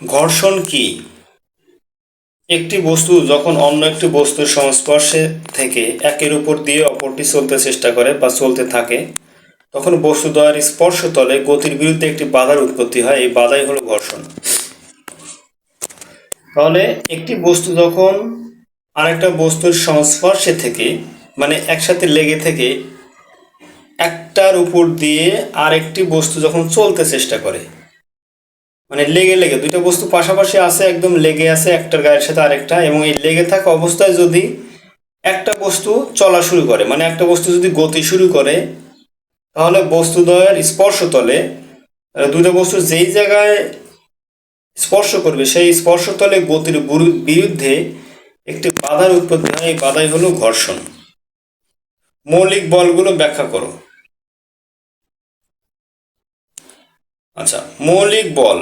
ঘর্ষণ কি? একটি বস্তু যখন অন্য একটি বস্তুর সংস্পর্শে থেকে একের উপর দিয়ে অপরটি চলতে চেষ্টা করে বা চলতে থাকে, তখন বস্তুদ্বয়ের স্পর্শতলে গতির বিরুদ্ধে একটি বাধার উৎপত্তি হয়। এই বাধাই হলো ঘর্ষণ। তাহলে একটি বস্তু যখন আরেকটা বস্তুর সংস্পর্শে থেকে মানে একসাথে লেগে থেকে একটার উপর দিয়ে আরেকটি বস্তু যখন চলতে চেষ্টা করে মানে লেগে লেগে, দুইটা বস্তু পাশাপাশি আছে, একদম লেগে আছে, একটার গায়ের সাথে আরেকটা, এবং এই লেগে থাকা অবস্থায় যদি একটা বস্তু চলা শুরু করে মানে একটা বস্তু যদি গতি শুরু করে, তাহলে বস্তুদ্বয়ের স্পর্শতলে দুটো বস্তু যেই জায়গায় স্পর্শ করবে, সেই স্পর্শতলে গতির বিরুদ্ধে একটি বাধার উৎপত্তি হয়। এই বাধাই হলো ঘর্ষণ। মৌলিক বলগুলো ব্যাখ্যা করো। আচ্ছা মৌলিক বল।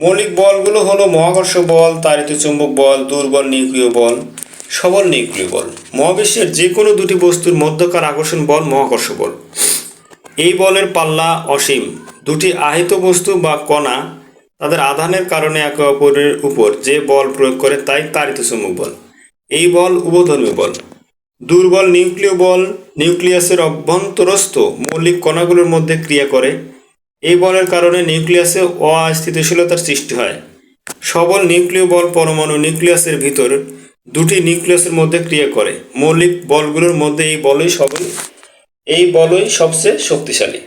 মৌলিক বলগুলো হলো মহাকর্ষ বল তাড়িত চুম্বক বল, দুর্বল নিউক্লিয় বল, সবল নিউক্লিয় বল। মহাবিশ্বের যে কোনো দুটি বস্তুর মধ্যকার আকর্ষণ বল মহাকর্ষ বল। এই বলের পাল্লা অসীম। দুটি আহিত বস্তু বা কণা তাদের আধানের কারণে একে অপরের উপর যে বল প্রয়োগ করে তাই তাড়িত চুম্বক বল। এই বল উভধর্মী বল। দুর্বল নিউক্লিয় বল নিউক্লিয়াসের অভ্যন্তরস্থ মৌলিক কণাগুলোর মধ্যে ক্রিয়া করে এই বলের কারণে নিউক্লিয়াসে অস্থিতিশীলতার সৃষ্টি হয়। সবল নিউক্লিয় বল পরমাণু নিউক্লিয়াসের ভিতর দুটি নিউক্লিয়াসের মধ্যে ক্রিয়া করে। মৌলিক বলগুলোর মধ্যে এই বলই সবই এই বলই সবচেয়ে শক্তিশালী।